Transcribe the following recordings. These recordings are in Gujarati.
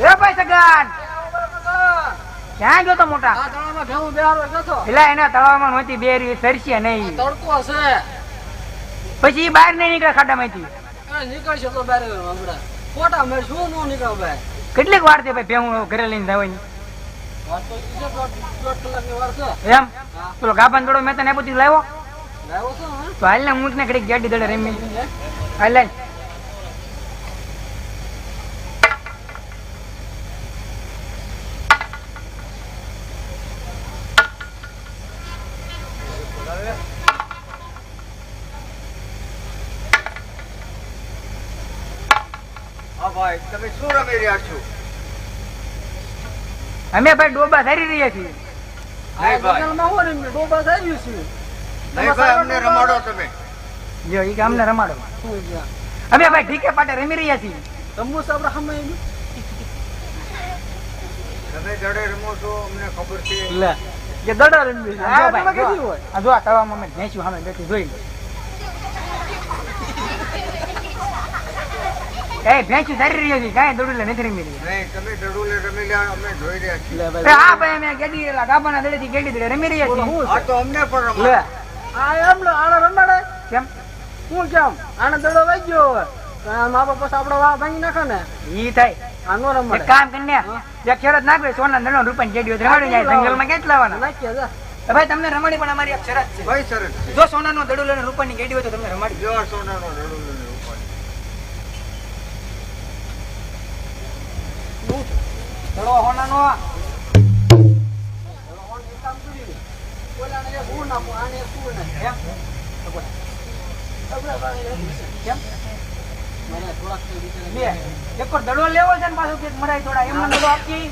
એ ભાઈ સગાન. ક્યાં ગયો તો મોટા? આ તળાવમાં ભેહું બેહારો જતો. પેલા એના તળાવમાં નહોતી બેરી સરશે નહીં. તડકો છે. પછી બહાર નહીં નીકળે ખાડામાંથી. એ નીકળશે તો બારે હમણાં. ખોટા મેં શું નો નીકળ ભાઈ કેટલીક વાર છે ભાઈ ભેહું ઘરે લઈને જવાની. એમ? પેલો ગાભાન દોડો મેં તને પૂછ્યું લાવ્યો? લાવ્યો તો હાલ ને હું ને ઘડીક ગાડી દડે રેમી હાલ હાલ. તમે શું રમી રહ્યા છો? અમે ભાઈ ડોબા ધરી રહ્યા છીએ. નહીં ભાઈ. ડોબા ભાઈ અમને રમાડો તમે. જો ઈ અમને રમાડો. અમે ભાઈ ઠીકે પાટે રમી રહ્યા છીએ. છે આપણે તમે જડે રમો છો અમને ખબર છે. લે. કે દડા રમવી આ જો. તમે જો. તળાવમાં ભેંસ્યું સામે બેઠી જોઈ લો. એ ભેંસ્યું ધરી રહ્યો છે કાંઈ દોડી નથી રમી રહી નહીં તમે જડુલે રમી રહ્યા અમે જોઈ રહ્યા છીએ. લે એ ભાઈ હા ભાઈ અમે ગેડી એલા ગાભાના દડેથી ગેડી દડે રમી રહ્યા છીએ. હું તો અમને પણ લે. આ એમ લે આને રમાડે? કેમ? હું કેમ? આને દડો વાગી હવે. મા બાપ પછી આપણો વાહ ભાંગી નાખે ને? ઈ થાય. આનો નો રમાડે. કામ કરીને શરત નાખવે સોના દડો રૂપિયા ગેડી હોય તો રમાડી જાય. જંગલમાં ક્યાં જ લાવવાના. નાખીએ ભાઈ તમને રમાડી પણ અમારી એક શરત છે. ભાઈ છે. જો સોનાનો દડો લઈને રૂપિયાની ગેડી હોય તો તમને રમાડી જો સોનાનો જડુલે ઉપાડી દડો સોનાનો ઓલાને એક હું નાખું, આને એક હું નાખું. એમ કેમ મને થોડાક તો બિચારા બે એક દડો લેવો છે ને પાછો કે મરાય થોડા. એમનો દડો આપી.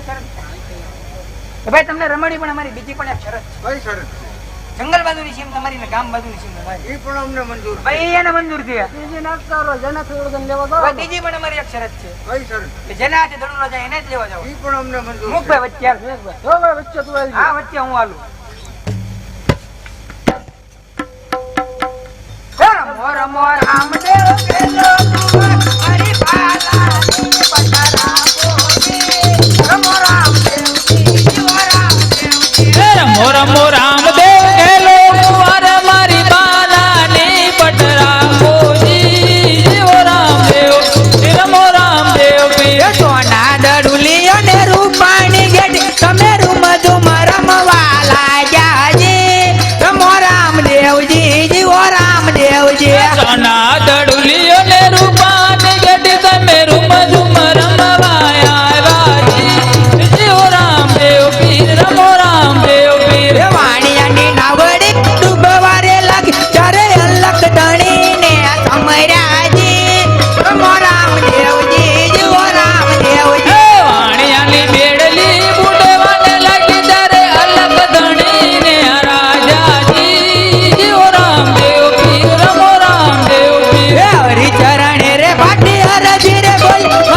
શરત ભાઈ તમને રમાડી પણ અમારી બીજી પણ એક શરત ભાઈ સરસ છે છે? જંગલ બાજુની સીમ તમારી ને ગામ બાજુની સીમ તમારી. એ પણ અમને મંજૂર ભાઈ એને મંજૂર છે. બીજી નાખતા રહો, જેને થોડું લેવા જાવ બીજી પણ અમારી એક શરત છે. કઈ સરસ કે જેના હાથે ન જાય એને જ લેવા જાવ એ પણ અમને મંજૂર મુક ભાઈ વચ્ચે હાલ. જો ભાઈ વચ્ચે તું આવી હા વચ્ચે હું હાલું. મોર મોર. આમદેવ કેલો તું હરી પાલાની પથરા પોતે. રમો રામદેવ જીવો રામદેવ Thank you.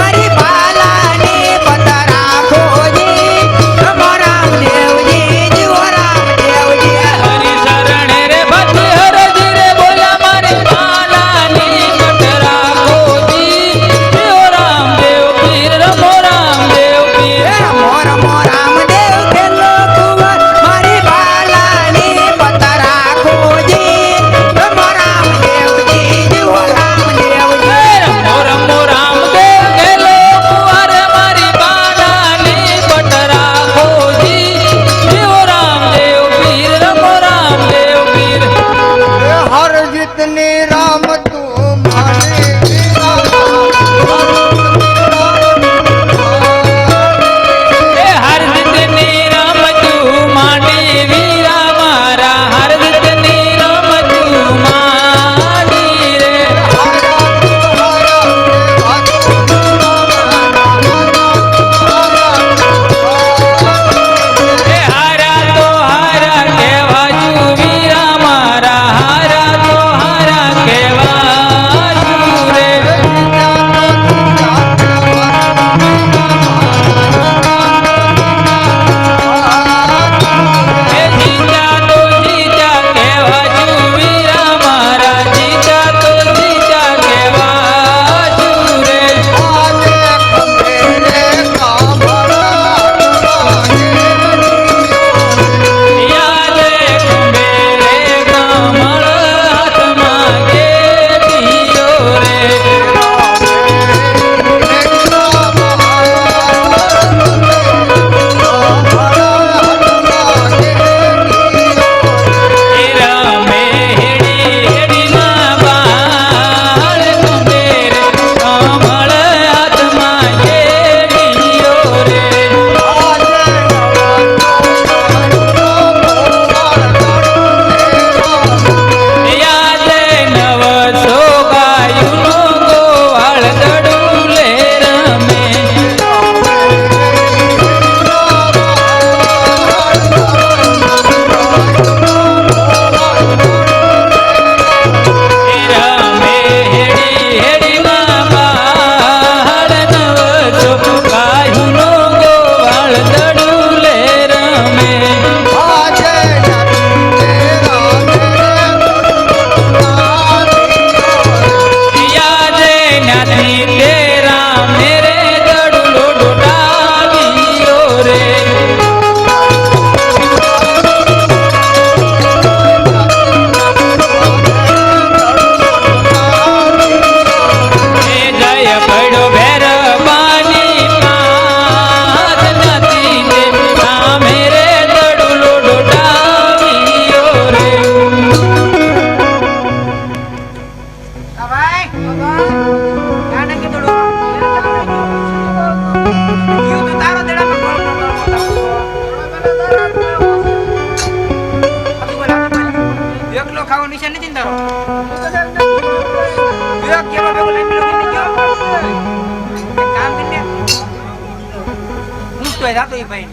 તો ભાઈ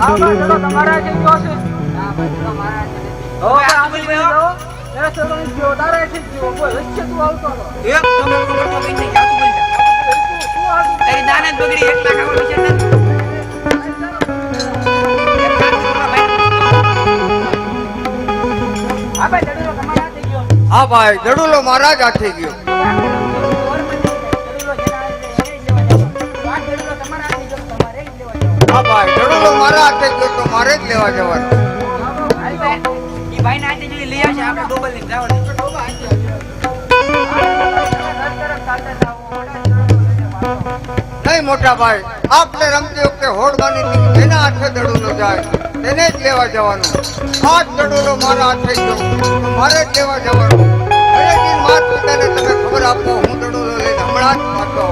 હા બસ ચલો તમારા જે કહો છે હા બસ ચલો મારા છે હવે આ તો બોલી ગયો. એ છે તું આવતો હતો વિવેક તો મને મોટો થઈ જાય, આ તો બોલી જા. શું હતું તારી દાનત બગડી એકલા ખાવાનું નિશાન નથી. એક કામ કરો ભાઈ. હા ભાઈ દડુલો તમારા હાથે હા ભાઈ દડુલો મારા જ ગયો લોટો મારા હાથે જ તો મારે જ લેવા જવાનો. એ ભાઈ ના હાથે જોઈ લઈ આવશે આપણે ડોબલ લઈને જવાનું નહીં મોટા ભાઈ આપણે રમતી વખતે હોડ બની જેના હાથે દડુલો જાય, તેને જ લેવા જવાનું. આ દડુલો મારા હાથે ગયો મારે જ લેવા જવાનું. મારા પિતાને તમે ખબર આપો, હું દડુલો લઈને હમણાં જ પાછો